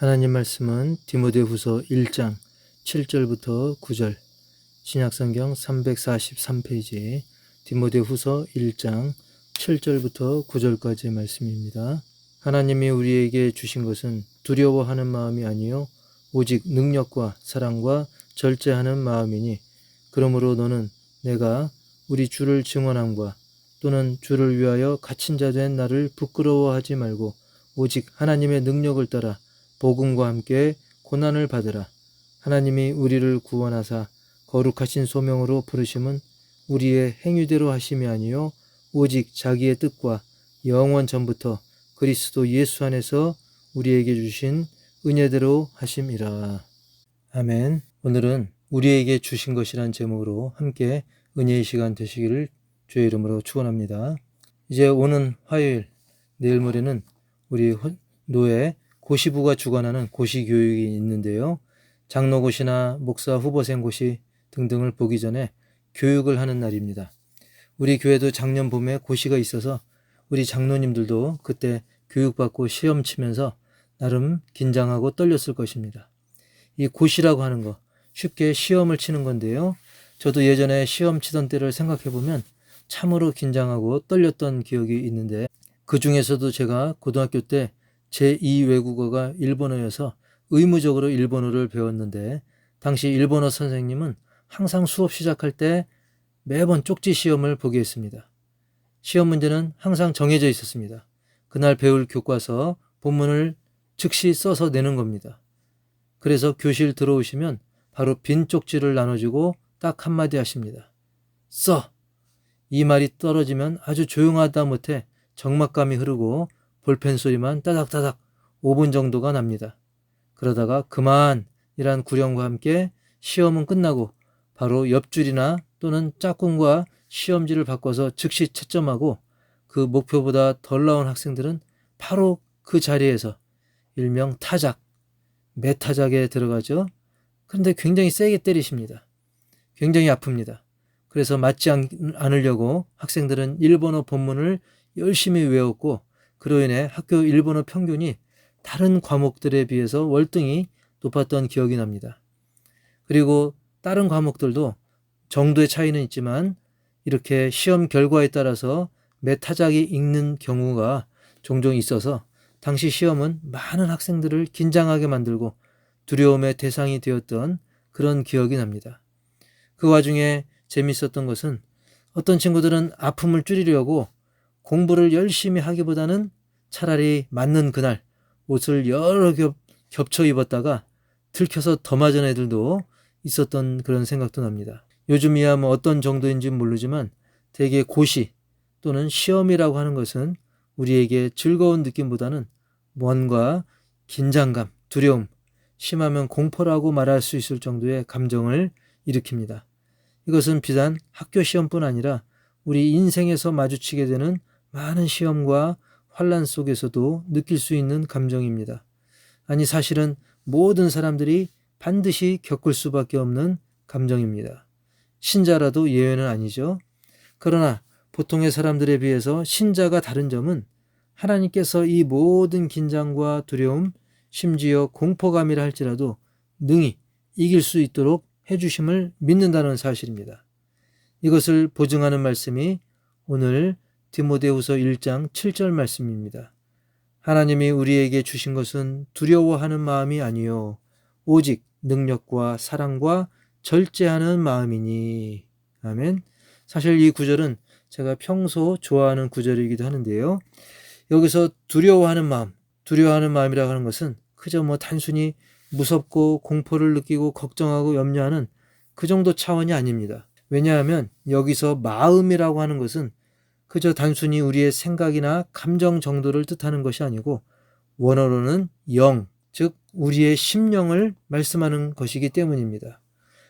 하나님 말씀은 디모데후서 1장 7절부터 9절 신약성경 343페이지 디모데후서 1장 7절부터 9절까지의 말씀입니다. 하나님이 우리에게 주신 것은 두려워하는 마음이 아니요 오직 능력과 사랑과 절제하는 마음이니 그러므로 너는 내가 우리 주를 증언함과 또는 주를 위하여 갇힌 자 된 나를 부끄러워하지 말고 오직 하나님의 능력을 따라 복음과 함께 고난을 받으라. 하나님이 우리를 구원하사 거룩하신 소명으로 부르심은 우리의 행위대로 하심이 아니요 오직 자기의 뜻과 영원 전부터 그리스도 예수 안에서 우리에게 주신 은혜대로 하심이라. 아멘. 오늘은 우리에게 주신 것이란 제목으로 함께 은혜의 시간 되시기를 주의 이름으로 축원합니다. 이제 오는 화요일 내일 모레는 우리 노예 고시부가 주관하는 고시 교육이 있는데요. 장로고시나 목사 후보생고시 등등을 보기 전에 교육을 하는 날입니다. 우리 교회도 작년 봄에 고시가 있어서 우리 장로님들도 그때 교육받고 시험 치면서 나름 긴장하고 떨렸을 것입니다. 이 고시라고 하는 거 쉽게 시험을 치는 건데요. 저도 예전에 시험 치던 때를 생각해 보면 참으로 긴장하고 떨렸던 기억이 있는데 그 중에서도 제가 고등학교 때 제2 외국어가 일본어여서 의무적으로 일본어를 배웠는데 당시 일본어 선생님은 항상 수업 시작할 때 매번 쪽지 시험을 보게 했습니다. 시험 문제는 항상 정해져 있었습니다. 그날 배울 교과서 본문을 즉시 써서 내는 겁니다. 그래서 교실 들어오시면 바로 빈 쪽지를 나눠주고 딱 한마디 하십니다. 써! 이 말이 떨어지면 아주 조용하다 못해 적막감이 흐르고 볼펜 소리만 따닥따닥 5분 정도가 납니다. 그러다가 그만이란 구령과 함께 시험은 끝나고 바로 옆줄이나 또는 짝꿍과 시험지를 바꿔서 즉시 채점하고 그 목표보다 덜 나온 학생들은 바로 그 자리에서 일명 타작, 메타작에 들어가죠. 그런데 굉장히 세게 때리십니다. 굉장히 아픕니다. 그래서 맞지 않으려고 학생들은 일본어 본문을 열심히 외웠고 그로 인해 학교 일본어 평균이 다른 과목들에 비해서 월등히 높았던 기억이 납니다. 그리고 다른 과목들도 정도의 차이는 있지만 이렇게 시험 결과에 따라서 메타작이 읽는 경우가 종종 있어서 당시 시험은 많은 학생들을 긴장하게 만들고 두려움의 대상이 되었던 그런 기억이 납니다. 그 와중에 재밌었던 것은 어떤 친구들은 아픔을 줄이려고 공부를 열심히 하기보다는 차라리 맞는 그날 옷을 여러 겹, 겹쳐 입었다가 들켜서 더 맞은 애들도 있었던 그런 생각도 납니다. 요즘이야 뭐 어떤 정도인지 모르지만 대개 고시 또는 시험이라고 하는 것은 우리에게 즐거운 느낌보다는 뭔가 긴장감, 두려움, 심하면 공포라고 말할 수 있을 정도의 감정을 일으킵니다. 이것은 비단 학교 시험뿐 아니라 우리 인생에서 마주치게 되는 많은 시험과 환란 속에서도 느낄 수 있는 감정입니다. 아니 사실은 모든 사람들이 반드시 겪을 수밖에 없는 감정입니다. 신자라도 예외는 아니죠. 그러나 보통의 사람들에 비해서 신자가 다른 점은 하나님께서 이 모든 긴장과 두려움, 심지어 공포감이라 할지라도 능히 이길 수 있도록 해주심을 믿는다는 사실입니다. 이것을 보증하는 말씀이 오늘 디모데후서 1장 7절 말씀입니다. 하나님이 우리에게 주신 것은 두려워하는 마음이 아니요 오직 능력과 사랑과 절제하는 마음이니 아멘. 사실 이 구절은 제가 평소 좋아하는 구절이기도 하는데요. 여기서 두려워하는 마음, 두려워하는 마음이라고 하는 것은 그저 뭐 단순히 무섭고 공포를 느끼고 걱정하고 염려하는 그 정도 차원이 아닙니다. 왜냐하면 여기서 마음이라고 하는 것은 그저 단순히 우리의 생각이나 감정 정도를 뜻하는 것이 아니고 원어로는 영, 즉 우리의 심령을 말씀하는 것이기 때문입니다.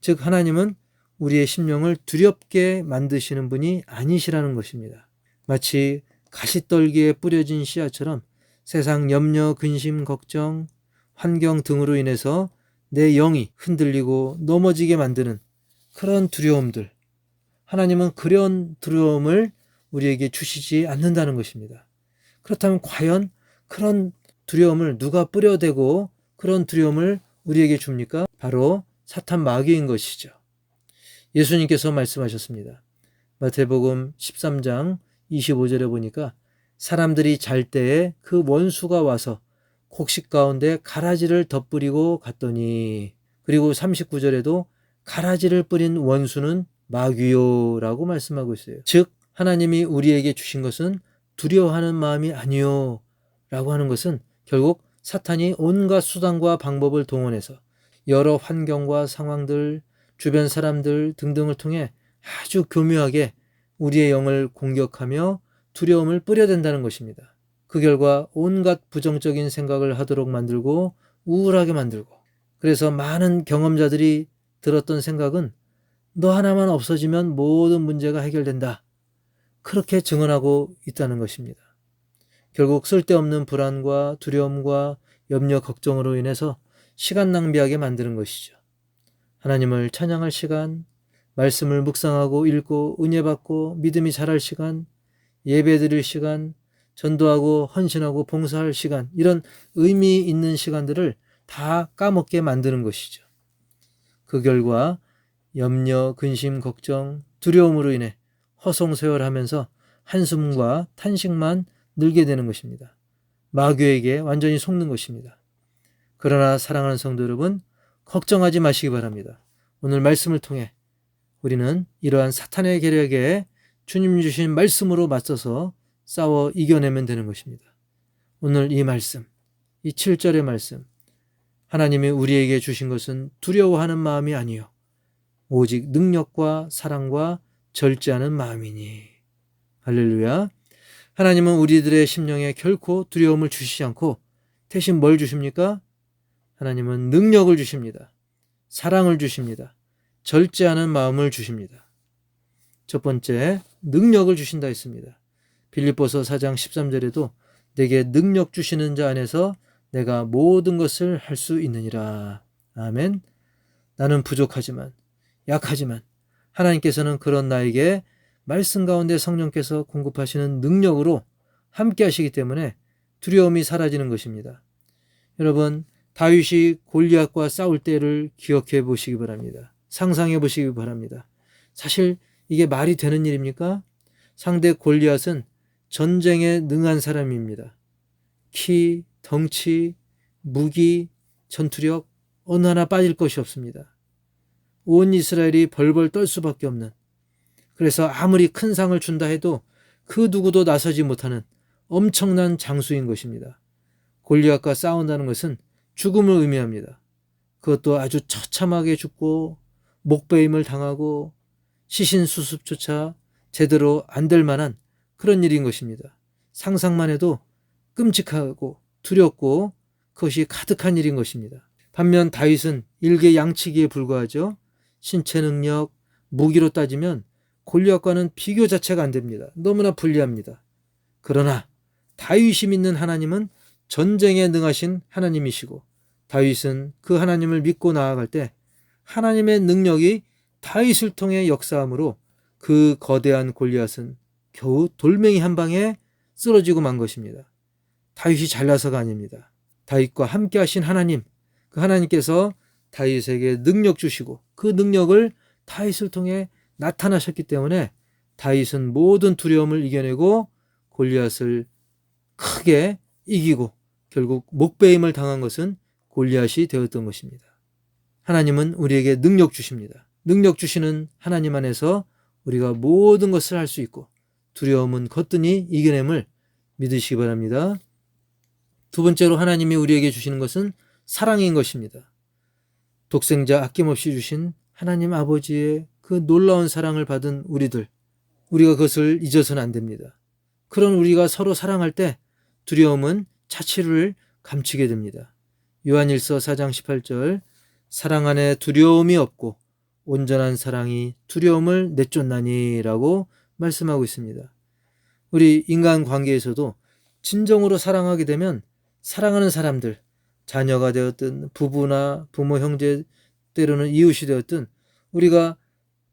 즉 하나님은 우리의 심령을 두렵게 만드시는 분이 아니시라는 것입니다. 마치 가시떨기에 뿌려진 씨앗처럼 세상 염려, 근심, 걱정, 환경 등으로 인해서 내 영이 흔들리고 넘어지게 만드는 그런 두려움들. 하나님은 그런 두려움을 우리에게 주시지 않는다는 것입니다. 그렇다면 과연 그런 두려움을 누가 뿌려대고 그런 두려움을 우리에게 줍니까? 바로 사탄 마귀인 것이죠. 예수님께서 말씀하셨습니다. 마태복음 13장 25절에 보니까 사람들이 잘 때에 그 원수가 와서 곡식 가운데 가라지를 덧뿌리고 갔더니 그리고 39절에도 가라지를 뿌린 원수는 마귀요라고 말씀하고 있어요. 즉 하나님이 우리에게 주신 것은 두려워하는 마음이 아니요 라고 하는 것은 결국 사탄이 온갖 수단과 방법을 동원해서 여러 환경과 상황들, 주변 사람들 등등을 통해 아주 교묘하게 우리의 영을 공격하며 두려움을 뿌려댄다는 것입니다. 그 결과 온갖 부정적인 생각을 하도록 만들고 우울하게 만들고 그래서 많은 경험자들이 들었던 생각은 너 하나만 없어지면 모든 문제가 해결된다. 그렇게 증언하고 있다는 것입니다. 결국 쓸데없는 불안과 두려움과 염려, 걱정으로 인해서 시간 낭비하게 만드는 것이죠. 하나님을 찬양할 시간, 말씀을 묵상하고 읽고 은혜 받고 믿음이 자랄 시간, 예배 드릴 시간, 전도하고 헌신하고 봉사할 시간, 이런 의미 있는 시간들을 다 까먹게 만드는 것이죠. 그 결과 염려, 근심, 걱정, 두려움으로 인해 허송세월하면서 한숨과 탄식만 늘게 되는 것입니다. 마귀에게 완전히 속는 것입니다. 그러나 사랑하는 성도 여러분, 걱정하지 마시기 바랍니다. 오늘 말씀을 통해 우리는 이러한 사탄의 계략에 주님 주신 말씀으로 맞서서 싸워 이겨내면 되는 것입니다. 오늘 이 말씀, 이 7절의 말씀, 하나님이 우리에게 주신 것은 두려워하는 마음이 아니요. 오직 능력과 사랑과 절제하는 마음이니. 할렐루야. 하나님은 우리들의 심령에 결코 두려움을 주시지 않고 대신 뭘 주십니까? 하나님은 능력을 주십니다. 사랑을 주십니다. 절제하는 마음을 주십니다. 첫 번째, 능력을 주신다 했습니다. 빌립보서 4장 13절에도 내게 능력 주시는 자 안에서 내가 모든 것을 할 수 있느니라. 아멘. 나는 부족하지만, 약하지만, 하나님께서는 그런 나에게 말씀 가운데 성령께서 공급하시는 능력으로 함께 하시기 때문에 두려움이 사라지는 것입니다. 여러분, 다윗이 골리앗과 싸울 때를 기억해 보시기 바랍니다. 상상해 보시기 바랍니다. 사실 이게 말이 되는 일입니까? 상대 골리앗은 전쟁에 능한 사람입니다. 키, 덩치, 무기, 전투력 어느 하나 빠질 것이 없습니다. 온 이스라엘이 벌벌 떨 수밖에 없는 그래서 아무리 큰 상을 준다 해도 그 누구도 나서지 못하는 엄청난 장수인 것입니다. 골리앗과 싸운다는 것은 죽음을 의미합니다. 그것도 아주 처참하게 죽고 목베임을 당하고 시신 수습조차 제대로 안 될 만한 그런 일인 것입니다. 상상만 해도 끔찍하고 두렵고 그것이 가득한 일인 것입니다. 반면 다윗은 일개 양치기에 불과하죠. 신체 능력, 무기로 따지면 골리앗과는 비교 자체가 안 됩니다. 너무나 불리합니다. 그러나 다윗이 믿는 하나님은 전쟁에 능하신 하나님이시고 다윗은 그 하나님을 믿고 나아갈 때 하나님의 능력이 다윗을 통해 역사함으로 그 거대한 골리앗은 겨우 돌멩이 한 방에 쓰러지고 만 것입니다. 다윗이 잘나서가 아닙니다. 다윗과 함께 하신 하나님, 그 하나님께서 다윗에게 능력 주시고 그 능력을 다윗을 통해 나타나셨기 때문에 다윗은 모든 두려움을 이겨내고 골리앗을 크게 이기고 결국 목배임을 당한 것은 골리앗이 되었던 것입니다. 하나님은 우리에게 능력 주십니다. 능력 주시는 하나님 안에서 우리가 모든 것을 할 수 있고 두려움은 거뜬히 이겨냄을 믿으시기 바랍니다. 두 번째로 하나님이 우리에게 주시는 것은 사랑인 것입니다. 독생자 아낌없이 주신 하나님 아버지의 그 놀라운 사랑을 받은 우리들, 우리가 그것을 잊어서는 안 됩니다. 그런 우리가 서로 사랑할 때 두려움은 차치를 감추게 됩니다. 요한일서 4장 18절 사랑 안에 두려움이 없고 온전한 사랑이 두려움을 내쫓나니라고 말씀하고 있습니다. 우리 인간 관계에서도 진정으로 사랑하게 되면 사랑하는 사람들, 자녀가 되었든 부부나 부모 형제 때로는 이웃이 되었든 우리가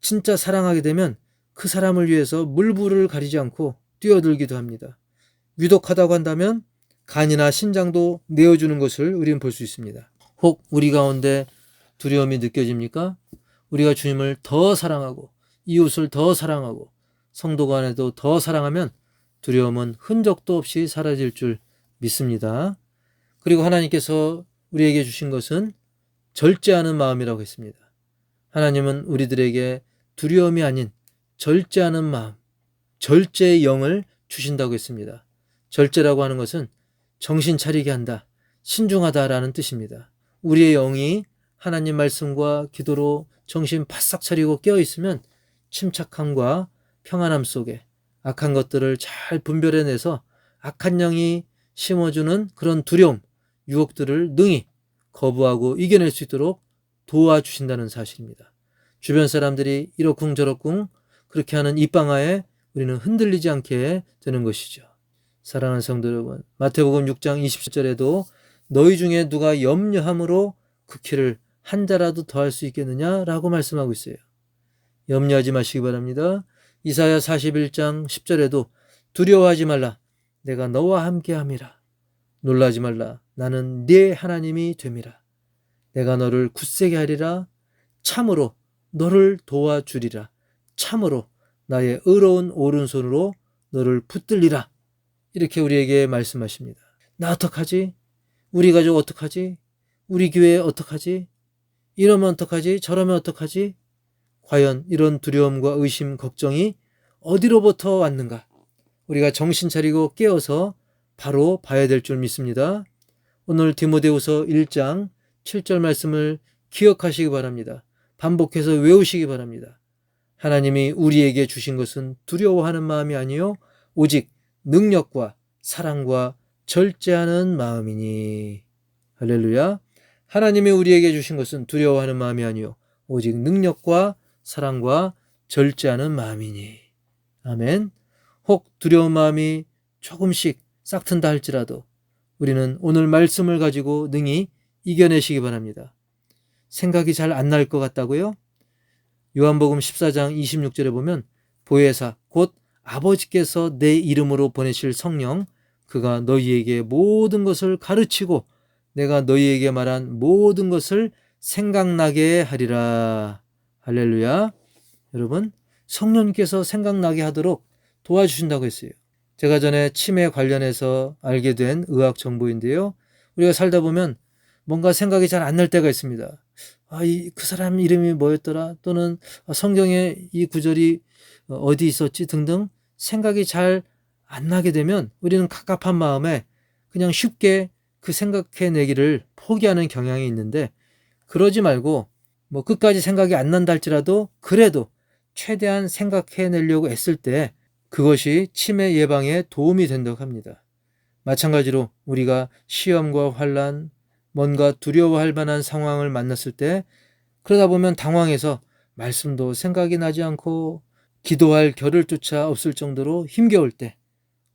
진짜 사랑하게 되면 그 사람을 위해서 물불을 가리지 않고 뛰어들기도 합니다. 위독하다고 한다면 간이나 신장도 내어주는 것을 우리는 볼 수 있습니다. 혹 우리 가운데 두려움이 느껴집니까? 우리가 주님을 더 사랑하고 이웃을 더 사랑하고 성도 간에도 더 사랑하면 두려움은 흔적도 없이 사라질 줄 믿습니다. 그리고 하나님께서 우리에게 주신 것은 절제하는 마음이라고 했습니다. 하나님은 우리들에게 두려움이 아닌 절제하는 마음, 절제의 영을 주신다고 했습니다. 절제라고 하는 것은 정신 차리게 한다, 신중하다라는 뜻입니다. 우리의 영이 하나님 말씀과 기도로 정신 바싹 차리고 깨어 있으면 침착함과 평안함 속에 악한 것들을 잘 분별해내서 악한 영이 심어주는 그런 두려움, 유혹들을 능히 거부하고 이겨낼 수 있도록 도와주신다는 사실입니다. 주변 사람들이 이러쿵 저러쿵 그렇게 하는 입방아에 우리는 흔들리지 않게 되는 것이죠. 사랑하는 성도 여러분, 마태복음 6장 20절에도 너희 중에 누가 염려함으로 그 키를 한 자라도 더할 수 있겠느냐라고 말씀하고 있어요. 염려하지 마시기 바랍니다. 이사야 41장 10절에도 두려워하지 말라. 내가 너와 함께 함이라. 놀라지 말라. 나는 네 하나님이 됨이라. 내가 너를 굳세게 하리라. 참으로 너를 도와주리라. 참으로 나의 의로운 오른손으로 너를 붙들리라. 이렇게 우리에게 말씀하십니다. 나 어떡하지? 우리 가족 어떡하지? 우리 교회 어떡하지? 이러면 어떡하지? 저러면 어떡하지? 과연 이런 두려움과 의심, 걱정이 어디로부터 왔는가? 우리가 정신 차리고 깨어서 바로 봐야 될 줄 믿습니다. 오늘 디모데후서 1장 7절 말씀을 기억하시기 바랍니다. 반복해서 외우시기 바랍니다. 하나님이 우리에게 주신 것은 두려워하는 마음이 아니요 오직 능력과 사랑과 절제하는 마음이니 할렐루야. 하나님이 우리에게 주신 것은 두려워하는 마음이 아니요 오직 능력과 사랑과 절제하는 마음이니 아멘. 혹 두려운 마음이 조금씩 싹튼다 할지라도 우리는 오늘 말씀을 가지고 능히 이겨내시기 바랍니다. 생각이 잘 안 날 것 같다고요? 요한복음 14장 26절에 보면 보혜사 곧 아버지께서 내 이름으로 보내실 성령 그가 너희에게 모든 것을 가르치고 내가 너희에게 말한 모든 것을 생각나게 하리라. 할렐루야. 여러분, 성령께서 생각나게 하도록 도와주신다고 했어요. 제가 전에 치매 관련해서 알게 된 의학 정보인데요. 우리가 살다 보면 뭔가 생각이 잘 안 날 때가 있습니다. 아, 이, 그 사람 이름이 뭐였더라? 또는 성경에 이 구절이 어디 있었지? 등등 생각이 잘 안 나게 되면 우리는 갑갑한 마음에 그냥 쉽게 그 생각해내기를 포기하는 경향이 있는데 그러지 말고 뭐 끝까지 생각이 안 난다 할지라도 그래도 최대한 생각해내려고 애쓸 때 그것이 치매 예방에 도움이 된다고 합니다. 마찬가지로 우리가 시험과 환란, 뭔가 두려워할 만한 상황을 만났을 때 그러다 보면 당황해서 말씀도 생각이 나지 않고 기도할 겨를조차 없을 정도로 힘겨울 때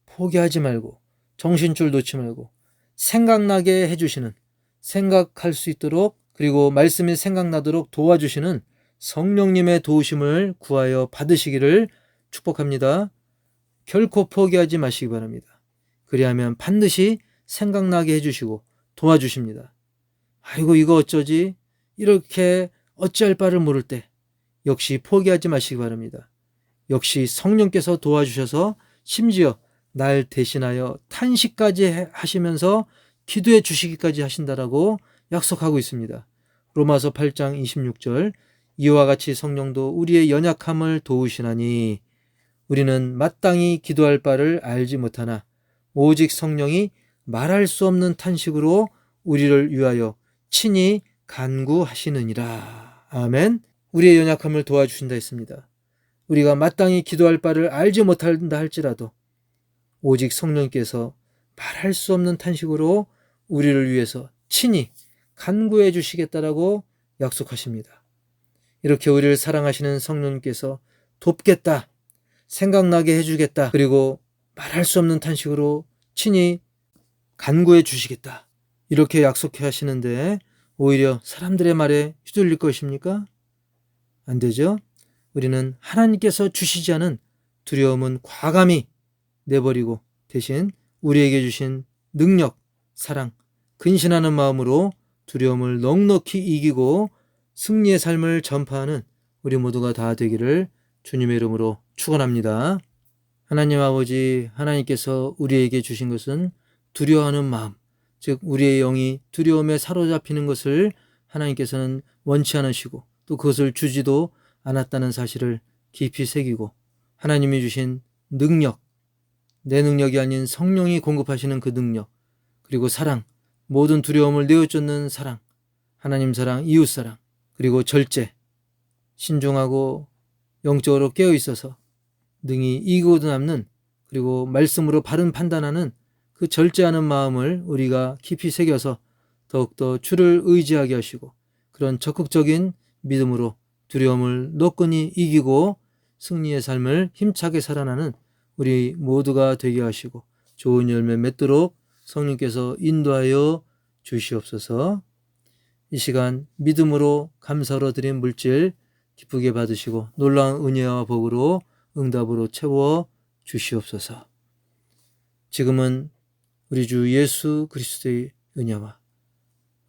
포기하지 말고 정신줄 놓지 말고 생각나게 해주시는 생각할 수 있도록 그리고 말씀이 생각나도록 도와주시는 성령님의 도우심을 구하여 받으시기를 축복합니다. 결코 포기하지 마시기 바랍니다. 그리하면 반드시 생각나게 해주시고 도와주십니다. 아이고, 이거 어쩌지? 이렇게 어찌할 바를 모를 때 역시 포기하지 마시기 바랍니다. 역시 성령께서 도와주셔서 심지어 날 대신하여 탄식까지 하시면서 기도해 주시기까지 하신다라고 약속하고 있습니다. 로마서 8장 26절 이와 같이 성령도 우리의 연약함을 도우시나니 우리는 마땅히 기도할 바를 알지 못하나 오직 성령이 말할 수 없는 탄식으로 우리를 위하여 친히 간구하시느니라. 아멘. 우리의 연약함을 도와주신다 했습니다. 우리가 마땅히 기도할 바를 알지 못한다 할지라도 오직 성령께서 말할 수 없는 탄식으로 우리를 위해서 친히 간구해 주시겠다라고 약속하십니다. 이렇게 우리를 사랑하시는 성령께서 돕겠다, 생각나게 해주겠다, 그리고 말할 수 없는 탄식으로 친히 간구해 주시겠다. 이렇게 약속해 하시는데 오히려 사람들의 말에 휘둘릴 것입니까? 안 되죠? 우리는 하나님께서 주시지 않은 두려움은 과감히 내버리고 대신 우리에게 주신 능력, 사랑, 근신하는 마음으로 두려움을 넉넉히 이기고 승리의 삶을 전파하는 우리 모두가 다 되기를 주님의 이름으로 축원합니다. 하나님 아버지 하나님께서 우리에게 주신 것은 두려워하는 마음, 즉 우리의 영이 두려움에 사로잡히는 것을 하나님께서는 원치 않으시고 또 그것을 주지도 않았다는 사실을 깊이 새기고 하나님이 주신 능력, 내 능력이 아닌 성령이 공급하시는 그 능력, 그리고 사랑, 모든 두려움을 내어쫓는 사랑, 하나님 사랑, 이웃 사랑, 그리고 절제, 신중하고 영적으로 깨어 있어서 능히 이기고도 남는 그리고 말씀으로 바른 판단하는 그 절제하는 마음을 우리가 깊이 새겨서 더욱더 주를 의지하게 하시고 그런 적극적인 믿음으로 두려움을 노끈히 이기고 승리의 삶을 힘차게 살아나는 우리 모두가 되게 하시고 좋은 열매 맺도록 성령께서 인도하여 주시옵소서. 이 시간 믿음으로 감사로 드린 물질 기쁘게 받으시고 놀라운 은혜와 복으로 응답으로 채워 주시옵소서. 지금은 우리 주 예수 그리스도의 은혜와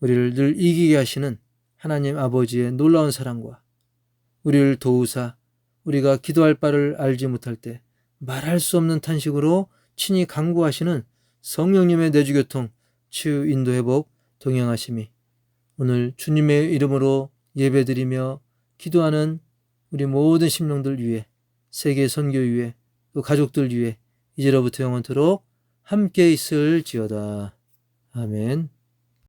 우리를 늘 이기게 하시는 하나님 아버지의 놀라운 사랑과 우리를 도우사 우리가 기도할 바를 알지 못할 때 말할 수 없는 탄식으로 친히 강구하시는 성령님의 내주교통, 치유, 인도, 회복, 동행하심이 오늘 주님의 이름으로 예배드리며 기도하는 우리 모든 심령들 위해 세계 선교 위해 또 가족들 위해 이제로부터 영원토록 함께 있을지어다. 아멘.